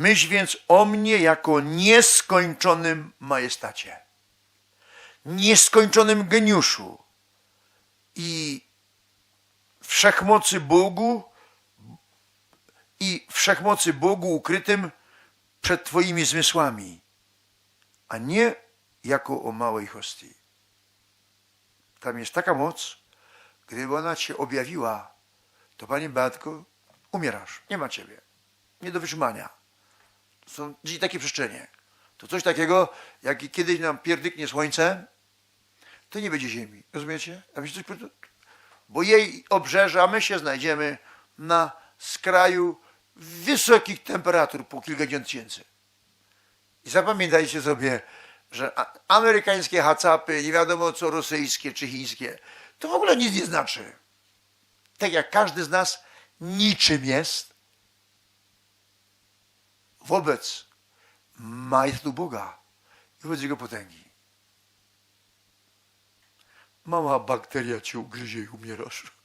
Myśl więc o mnie jako nieskończonym majestacie, nieskończonym geniuszu i wszechmocy Bogu i wszechmocy Bogu ukrytym przed Twoimi zmysłami, a nie jako o małej hostii. Tam jest taka moc, gdyby ona Ci się objawiła, to Panie Beatko, umierasz, nie ma Ciebie, nie do wytrzymania. Są takie przestrzenie. To coś takiego, jak kiedyś nam pierdyknie słońce, to nie będzie ziemi. Rozumiecie? Bo jej obrzeża my się znajdziemy na skraju wysokich temperatur po kilkadziesiąt tysięcy. I zapamiętajcie sobie, że amerykańskie hacapy, nie wiadomo co rosyjskie czy chińskie, to w ogóle nic nie znaczy. Tak jak każdy z nas niczym jest wobec majestatu Boga i wobec Jego potęgi. Mała bakteria cię ugryzie i umierasz.